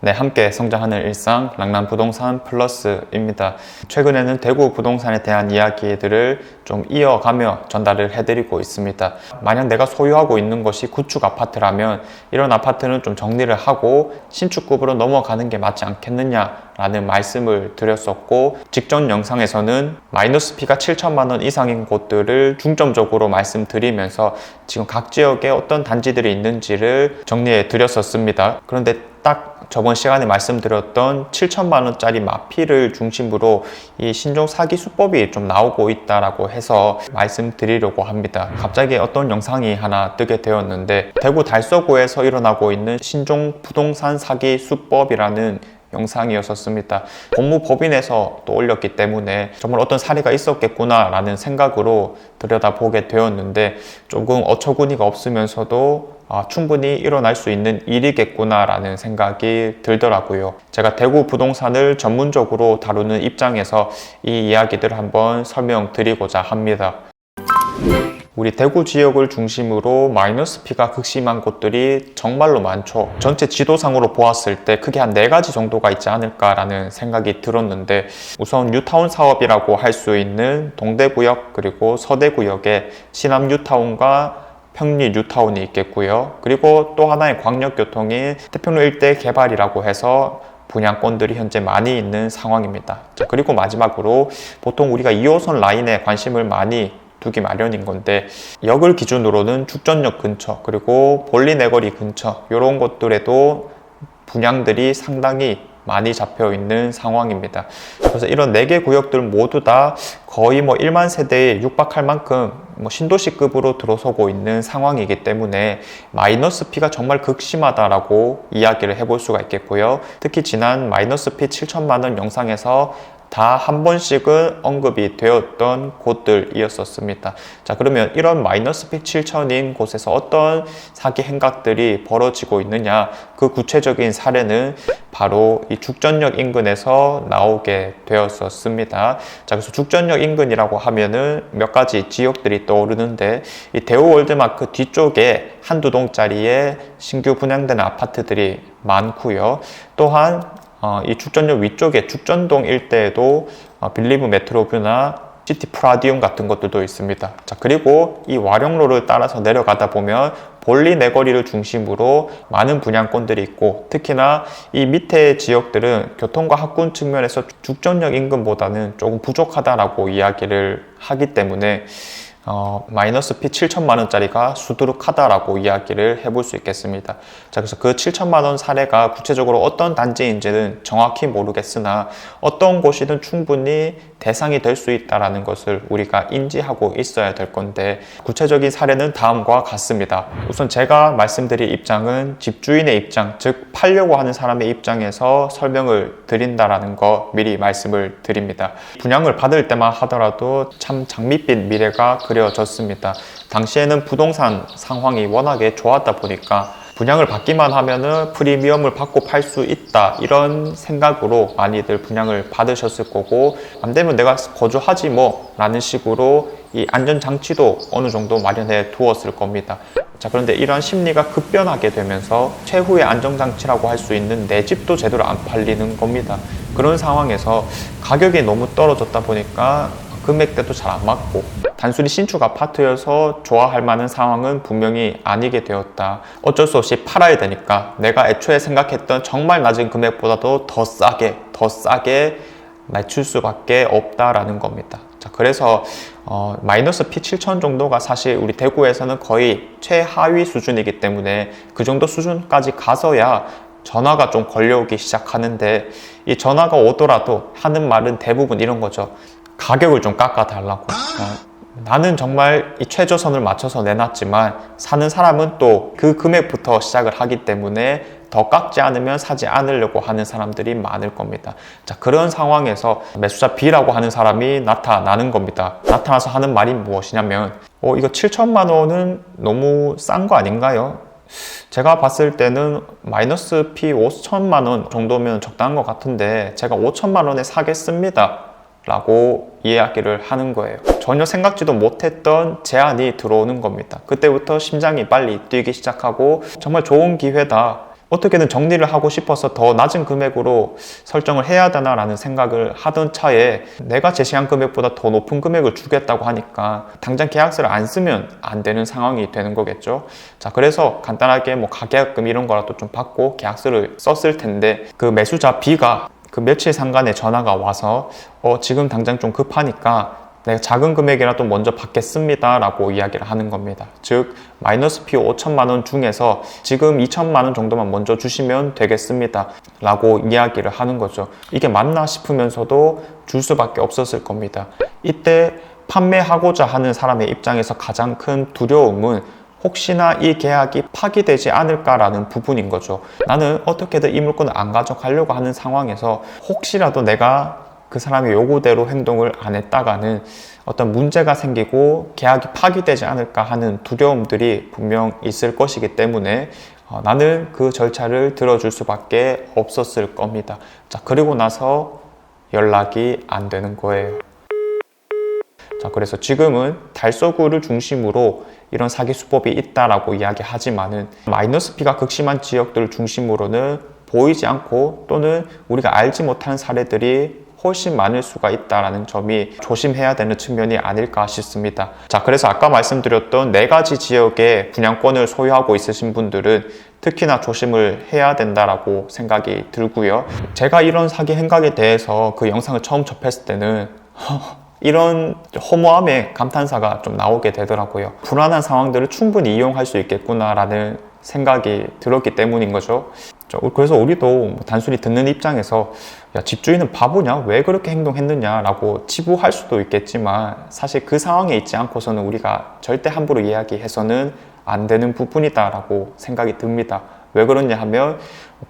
네, 함께 성장하는 일상 랑남 부동산 플러스입니다. 최근에는 대구 부동산에 대한 이야기들을 좀 이어가며 전달을 해드리고 있습니다. 만약 내가 소유하고 있는 것이 구축 아파트라면 이런 아파트는 좀 정리를 하고 신축급으로 넘어가는 게 맞지 않겠느냐라는 말씀을 드렸었고 직전 영상에서는 마이너스 P가 7천만 원 이상인 곳들을 중점적으로 말씀드리면서 지금 각 지역에 어떤 단지들이 있는지를 정리해 드렸었습니다. 그런데 딱 저번 시간에 말씀드렸던 7천만 원짜리 마피를 중심으로 이 신종 사기 수법이 좀 나오고 있다라고 해서 말씀드리려고 합니다. 갑자기 어떤 영상이 하나 뜨게 되었는데 대구 달서구에서 일어나고 있는 신종 부동산 사기 수법이라는 영상이었었습니다. 법무법인에서 또 올렸기 때문에 정말 어떤 사례가 있었겠구나라는 생각으로 들여다보게 되었는데 조금 어처구니가 없으면서도 아, 충분히 일어날 수 있는 일이겠구나라는 생각이 들더라고요. 제가 대구 부동산을 전문적으로 다루는 입장에서 이 이야기들을 한번 설명드리고자 합니다. 우리 대구 지역을 중심으로 마이너스 P가 극심한 곳들이 정말로 많죠. 전체 지도상으로 보았을 때 크게 한 네 가지 정도가 있지 않을까라는 생각이 들었는데 우선 뉴타운 사업이라고 할 수 있는 동대구역 그리고 서대구역에 신암 뉴타운과 평리 뉴타운이 있겠고요. 그리고 또 하나의 광역교통인 태평로 일대 개발이라고 해서 분양권들이 현재 많이 있는 상황입니다. 자, 그리고 마지막으로 보통 우리가 2호선 라인에 관심을 많이 두기 마련인 건데 역을 기준으로는 죽전역 근처 그리고 볼리네거리 근처 이런 곳들에도 분양들이 상당히 많이 잡혀 있는 상황입니다. 그래서 이런 네개 구역들 모두 다 거의 뭐 1만 세대에 육박할 만큼 뭐 신도시급으로 들어서고 있는 상황이기 때문에 마이너스 P가 정말 극심하다라고 이야기를 해볼 수가 있겠고요. 특히 지난 마이너스 P 7천만 원 영상에서 다 한 번씩은 언급이 되었던 곳들이었었습니다. 자, 그러면 이런 마이너스 P 7천인 곳에서 어떤 사기 행각들이 벌어지고 있느냐? 그 구체적인 사례는 바로 이 죽전역 인근에서 나오게 되었었습니다. 자, 그래서 죽전역 인근이라고 하면은 몇 가지 지역들이 떠오르는데 이 대우 월드마크 뒤쪽에 한두 동짜리의 신규 분양된 아파트들이 많고요. 또한 어, 이 죽전역 위쪽에 죽전동 일대에도 어, 빌리브 메트로뷰나 시티 프라디움 같은 것들도 있습니다. 자, 그리고 이 와룡로를 따라서 내려가다 보면 볼리 내거리를 중심으로 많은 분양권들이 있고 특히나 이 밑에 지역들은 교통과 학군 측면에서 죽전역 인근보다는 조금 부족하다라고 이야기를 하기 때문에 어, 마이너스 P 7천만 원짜리가 수두룩하다라고 이야기를 해볼 수 있겠습니다. 자, 그래서 그 7천만 원 사례가 구체적으로 어떤 단지인지는 정확히 모르겠으나 어떤 곳이든 충분히 대상이 될 수 있다라는 것을 우리가 인지하고 있어야 될 건데 구체적인 사례는 다음과 같습니다. 우선 제가 말씀드릴 입장은 집주인의 입장, 즉 팔려고 하는 사람의 입장에서 설명을 드린다라는 거 미리 말씀을 드립니다. 분양을 받을 때만 하더라도 참 장밋빛 미래가 그려졌습니다. 당시에는 부동산 상황이 워낙에 좋았다 보니까 분양을 받기만 하면은 프리미엄을 받고 팔 수 있다 이런 생각으로 많이들 분양을 받으셨을 거고 안 되면 내가 거주하지 뭐 라는 식으로 이 안전장치도 어느 정도 마련해 두었을 겁니다. 자 그런데 이러한 심리가 급변하게 되면서 최후의 안정장치라고 할 수 있는 내 집도 제대로 안 팔리는 겁니다. 그런 상황에서 가격이 너무 떨어졌다 보니까 금액대도 잘 안 맞고 단순히 신축 아파트여서 좋아할 만한 상황은 분명히 아니게 되었다. 어쩔 수 없이 팔아야 되니까 내가 애초에 생각했던 정말 낮은 금액보다도 더 싸게, 더 싸게 맞출 수밖에 없다라는 겁니다. 자, 그래서 어, 마이너스 P 7천 정도가 사실 우리 대구에서는 거의 최하위 수준이기 때문에 그 정도 수준까지 가서야 전화가 좀 걸려오기 시작하는데 이 전화가 오더라도 하는 말은 대부분 이런 거죠. 가격을 좀 깎아 달라고. 어, 나는 정말 이 최저선을 맞춰서 내놨지만 사는 사람은 또 그 금액부터 시작을 하기 때문에 더 깎지 않으면 사지 않으려고 하는 사람들이 많을 겁니다. 자, 그런 상황에서 매수자 B라고 하는 사람이 나타나는 겁니다. 나타나서 하는 말이 무엇이냐면, 어, 이거 7천만 원은 너무 싼 거 아닌가요? 제가 봤을 때는 마이너스 P 5천만 원 정도면 적당한 것 같은데 제가 5천만 원에 사겠습니다. 라고 이야기를 하는 거예요. 전혀 생각지도 못했던 제안이 들어오는 겁니다. 그때부터 심장이 빨리 뛰기 시작하고 정말 좋은 기회다. 어떻게든 정리를 하고 싶어서 더 낮은 금액으로 설정을 해야 되나라는 생각을 하던 차에 내가 제시한 금액보다 더 높은 금액을 주겠다고 하니까 당장 계약서를 안 쓰면 안 되는 상황이 되는 거겠죠. 자, 그래서 간단하게 뭐 가계약금 이런 거라도 좀 받고 계약서를 썼을 텐데 그 매수자 B가 그 며칠 상간에 전화가 와서 어, 지금 당장 좀 급하니까 내가 작은 금액이라도 먼저 받겠습니다 라고 이야기를 하는 겁니다. 즉 마이너스 피 5천만 원 중에서 지금 2천만 원 정도만 먼저 주시면 되겠습니다 라고 이야기를 하는 거죠. 이게 맞나 싶으면서도 줄 수밖에 없었을 겁니다. 이때 판매하고자 하는 사람의 입장에서 가장 큰 두려움은 혹시나 이 계약이 파기되지 않을까라는 부분인 거죠. 나는 어떻게든 이 물건을 안 가져가려고 하는 상황에서 혹시라도 내가 그 사람의 요구대로 행동을 안 했다가는 어떤 문제가 생기고 계약이 파기되지 않을까 하는 두려움들이 분명 있을 것이기 때문에 어, 나는 그 절차를 들어줄 수밖에 없었을 겁니다. 자, 그리고 나서 연락이 안 되는 거예요. 자, 그래서 지금은 달서구를 중심으로 이런 사기 수법이 있다라고 이야기하지만은 마이너스 피가 극심한 지역들을 중심으로는 보이지 않고 또는 우리가 알지 못하는 사례들이 훨씬 많을 수가 있다는 점이 조심해야 되는 측면이 아닐까 싶습니다. 자, 그래서 아까 말씀드렸던 네 가지 지역의 분양권을 소유하고 있으신 분들은 특히나 조심을 해야 된다라고 생각이 들고요. 제가 이런 사기 행각에 대해서 그 영상을 처음 접했을 때는 이런 허무함의 감탄사가 좀 나오게 되더라고요. 불안한 상황들을 충분히 이용할 수 있겠구나라는 생각이 들었기 때문인 거죠. 그래서 우리도 뭐 단순히 듣는 입장에서 야, 집주인은 바보냐? 왜 그렇게 행동했느냐 라고 치부할 수도 있겠지만 사실 그 상황에 있지 않고서는 우리가 절대 함부로 이야기해서는 안 되는 부분이다라고 생각이 듭니다. 왜 그러냐 하면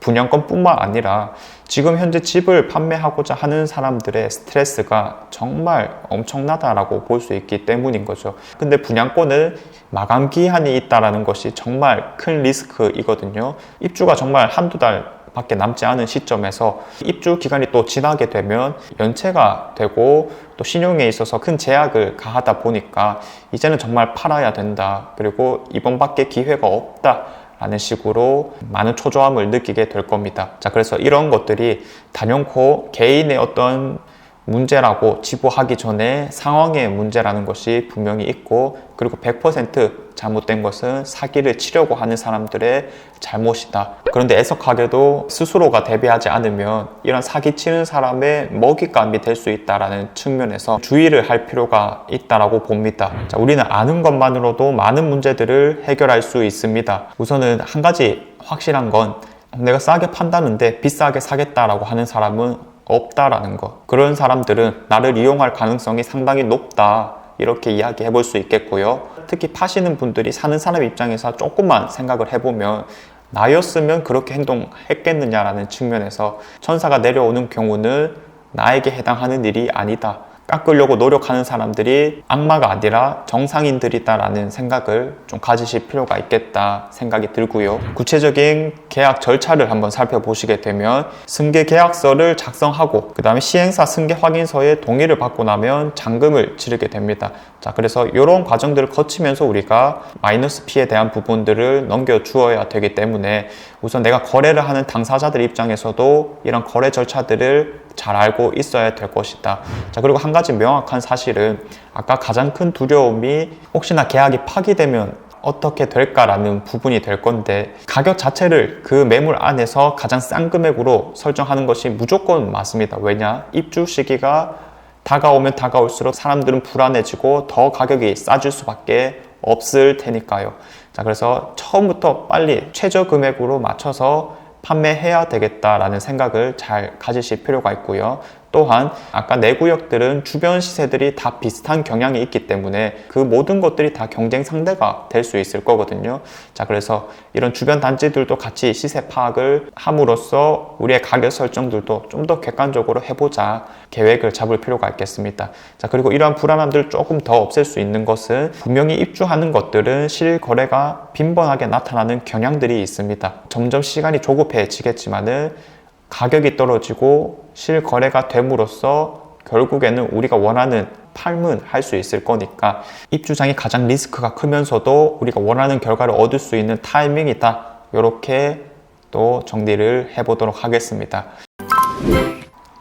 분양권뿐만 아니라 지금 현재 집을 판매하고자 하는 사람들의 스트레스가 정말 엄청나다라고 볼 수 있기 때문인 거죠. 근데 분양권은 마감 기한이 있다라는 것이 정말 큰 리스크이거든요. 입주가 정말 한두 달 밖에 남지 않은 시점에서 입주 기간이 또 지나게 되면 연체가 되고 또 신용에 있어서 큰 제약을 가하다 보니까 이제는 정말 팔아야 된다. 그리고 이번밖에 기회가 없다. 라는 식으로 많은 초조함을 느끼게 될 겁니다. 자, 그래서 이런 것들이 단연코 개인의 어떤 문제라고 지부하기 전에 상황의 문제라는 것이 분명히 있고 그리고 100% 잘못된 것은 사기를 치려고 하는 사람들의 잘못이다. 그런데 애석하게도 스스로가 대비하지 않으면 이런 사기 치는 사람의 먹잇감이 될 수 있다라는 측면에서 주의를 할 필요가 있다라고 봅니다. 자, 우리는 아는 것만으로도 많은 문제들을 해결할 수 있습니다. 우선은 한 가지 확실한 건 내가 싸게 판다는데 비싸게 사겠다라고 하는 사람은 없다라는 것. 그런 사람들은 나를 이용할 가능성이 상당히 높다. 이렇게 이야기해 볼 수 있겠고요. 특히 파시는 분들이 사는 사람 입장에서 조금만 생각을 해보면 나였으면 그렇게 행동했겠느냐라는 측면에서 천사가 내려오는 경우는 나에게 해당하는 일이 아니다. 깎으려고 노력하는 사람들이 악마가 아니라 정상인들이다라는 생각을 좀 가지실 필요가 있겠다 생각이 들고요. 구체적인 계약 절차를 한번 살펴보시게 되면 승계 계약서를 작성하고 그 다음에 시행사 승계 확인서에 동의를 받고 나면 잔금을 치르게 됩니다. 자, 그래서 이런 과정들을 거치면서 우리가 마이너스 피에 대한 부분들을 넘겨 주어야 되기 때문에 우선 내가 거래를 하는 당사자들 입장에서도 이런 거래 절차들을 잘 알고 있어야 될 것이다. 자, 그리고 한 가지 명확한 사실은 아까 가장 큰 두려움이 혹시나 계약이 파기되면 어떻게 될까라는 부분이 될 건데 가격 자체를 그 매물 안에서 가장 싼 금액으로 설정하는 것이 무조건 맞습니다. 왜냐? 입주 시기가 다가오면 다가올수록 사람들은 불안해지고 더 가격이 싸질 수밖에 없을 테니까요. 자, 그래서 처음부터 빨리 최저 금액으로 맞춰서 판매해야 되겠다라는 생각을 잘 가지실 필요가 있고요. 또한 아까 내구역들은 주변 시세들이 다 비슷한 경향이 있기 때문에 그 모든 것들이 다 경쟁 상대가 될 수 있을 거거든요. 자, 그래서 이런 주변 단지들도 같이 시세 파악을 함으로써 우리의 가격 설정들도 좀 더 객관적으로 해보자 계획을 잡을 필요가 있겠습니다. 자, 그리고 이러한 불안함들 조금 더 없앨 수 있는 것은 분명히 입주하는 것들은 실거래가 빈번하게 나타나는 경향들이 있습니다. 점점 시간이 조급해지겠지만은 가격이 떨어지고 실거래가 됨으로써 결국에는 우리가 원하는 팔문 할 수 있을 거니까 입주장이 가장 리스크가 크면서도 우리가 원하는 결과를 얻을 수 있는 타이밍이다. 이렇게 또 정리를 해보도록 하겠습니다.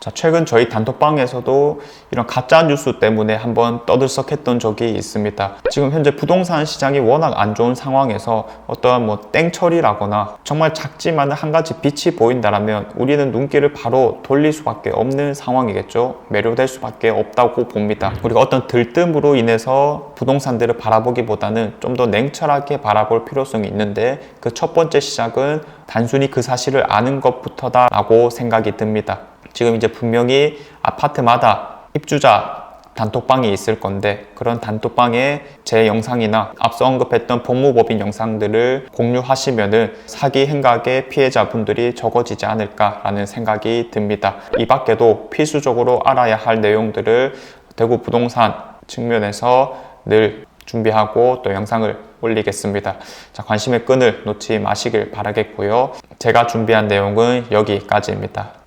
자, 최근 저희 단톡방에서도 이런 가짜 뉴스 때문에 한번 떠들썩했던 적이 있습니다. 지금 현재 부동산 시장이 워낙 안 좋은 상황에서 어떠한 뭐 땡처리라거나 정말 작지만 한 가지 빛이 보인다라면 우리는 눈길을 바로 돌릴 수밖에 없는 상황이겠죠. 매료될 수밖에 없다고 봅니다. 우리가 어떤 들뜸으로 인해서 부동산들을 바라보기보다는 좀 더 냉철하게 바라볼 필요성이 있는데 그 첫 번째 시작은 단순히 그 사실을 아는 것부터다라고 생각이 듭니다. 지금 이제 분명히 아파트마다 입주자 단톡방이 있을 건데 그런 단톡방에 제 영상이나 앞서 언급했던 법무법인 영상들을 공유하시면은 사기 행각의 피해자분들이 적어지지 않을까라는 생각이 듭니다. 이 밖에도 필수적으로 알아야 할 내용들을 대구 부동산 측면에서 늘 준비하고 또 영상을 올리겠습니다. 자, 관심의 끈을 놓지 마시길 바라겠고요. 제가 준비한 내용은 여기까지입니다.